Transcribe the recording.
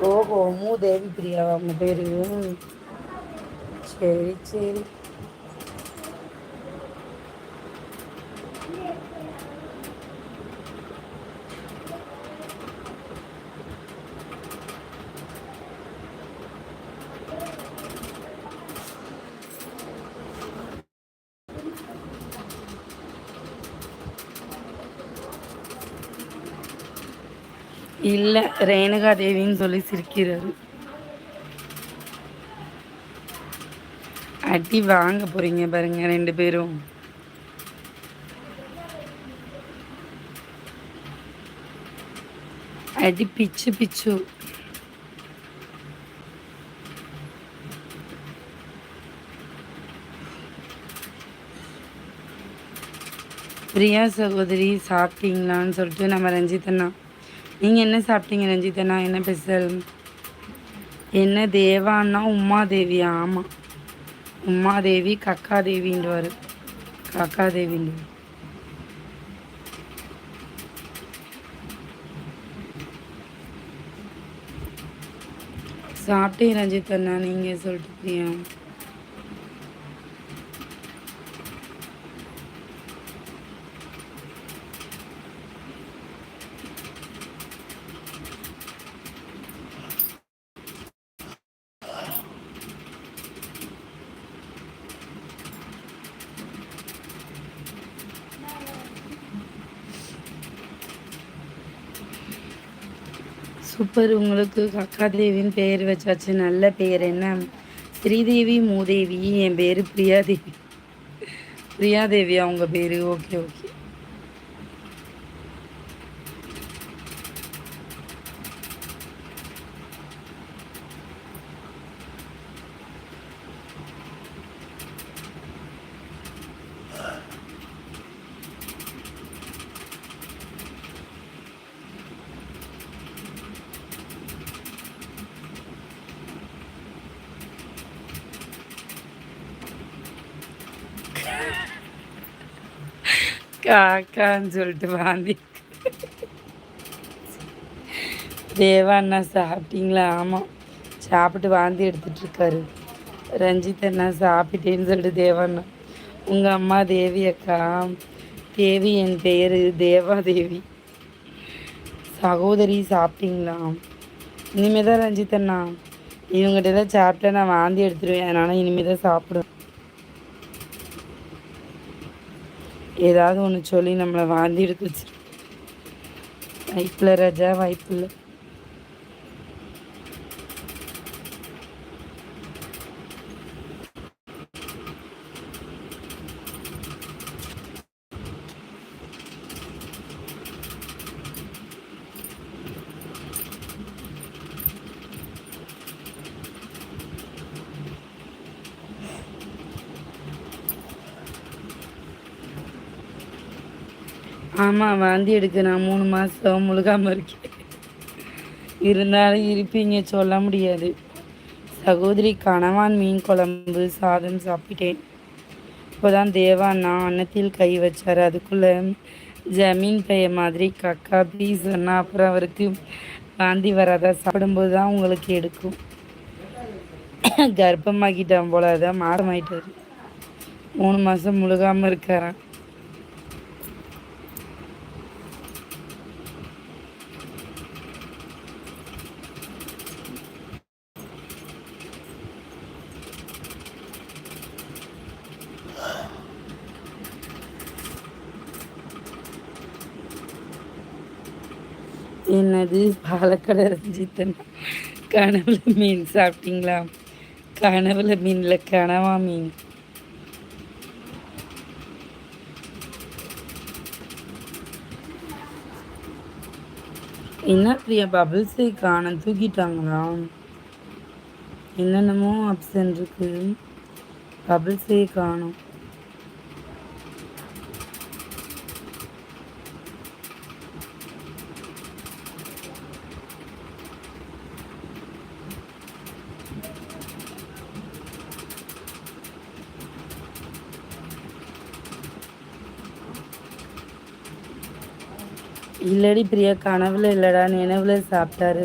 ஓஹோ மூதேவி பிரியாவா உங்க பேரு. சரி சரி. இல்லை ரேணுகா தேவின்னு சொல்லி சிரிக்கிறாரு. அடி வாங்க போகிறீங்க பாருங்க ரெண்டு பேரும். அடி பிச்சு பிச்சு. பிரியா சகோதரி சாப்பிட்டீங்களான்னு சொல்லிட்டு நம்ம ரஞ்சித் அண்ணா. நீங்கள் என்ன சாப்பிட்டீங்க ரஞ்சிதண்ணா என்ன ஸ்பெஷல் என்ன தேவான்னா உமாதேவியா ஆமாம் உமாதேவி கக்காதேவின்றவர் கக்காதேவின்ற சாப்பிட்டேன் ரஞ்சித் அண்ணா நீங்கள் சொல்லிட்டு பிரியா சூப்பர். உங்களுக்கு கக்காதேவின்னு பெயர் வச்சாச்சு. நல்ல பெயர் என்ன? ஸ்ரீதேவி மூதேவி. என் பேர் பிரியாதேவி. பிரியாதேவி அவங்க பேர். Okay okay. காக்கான்னு சொல்லிட்டு வாந்தி. தேவா அண்ணா சாப்பிட்டீங்களா? ஆமாம் சாப்பிட்டு வாந்தி எடுத்துட்ருக்காரு ரஞ்சித் அண்ணா சாப்பிட்டேன்னு சொல்லிட்டு தேவண்ணா. உங்கள் அம்மா தேவி அக்கா. தேவி என் பெயர் தேவாதேவி. சகோதரி சாப்பிட்டீங்களா? இனிமேல் தான் ரஞ்சித் அண்ணா. இவங்ககிட்ட தான் சாப்பிட்டேன் நான் வாந்தி எடுத்துருவேன். அதனால் இனிமேல் தான் சாப்பிடுவேன். ஏதாவது ஒன்று சொல்லி நம்மளை வாந்தி எடுத்து வச்சிரு. வாய்ப்பில் ரஜா வாய்ப்பில்லை ஆமாம் வாந்தி எடுக்க நான் மூணு மாதம் முழுகாமல் இருக்கேன். இருந்தாலும் இருப்பீங்க சொல்ல முடியாது. சகோதரி கணவான் மீன் குழம்பு சாதம் சாப்பிட்டேன். இப்போதான் தேவா நான் அன்னத்தில் கை வச்சார். அதுக்குள்ளே ஜமீன் பைய மாதிரி கக்கா பீ சொன்னால் அப்புறம் அவருக்கு வாந்தி வராதா? சாப்பிடும்போது தான் உங்களுக்கு எடுக்கும். கர்ப்பமாக்கிட்டான் போல அதான் மாறமாயிட்டார் மூணு மாதம் முழுகாமல் இருக்காரான் என்னது? பாலக்கடை ரஞ்சித்தன். கனவுல மீன் சாப்பிட்டீங்களா? கனவுல மீனில் கனவா மீன். என்ன பிரியா? பபிள்ஸை காண தூக்கிட்டாங்களா? என்னென்னமோ ஆப்ஷன் இருக்கு. பபிள்ஸே காணும். இல்லடி பிரியா கனவுல இல்லடா நினைவுல சாப்பிட்டாரு.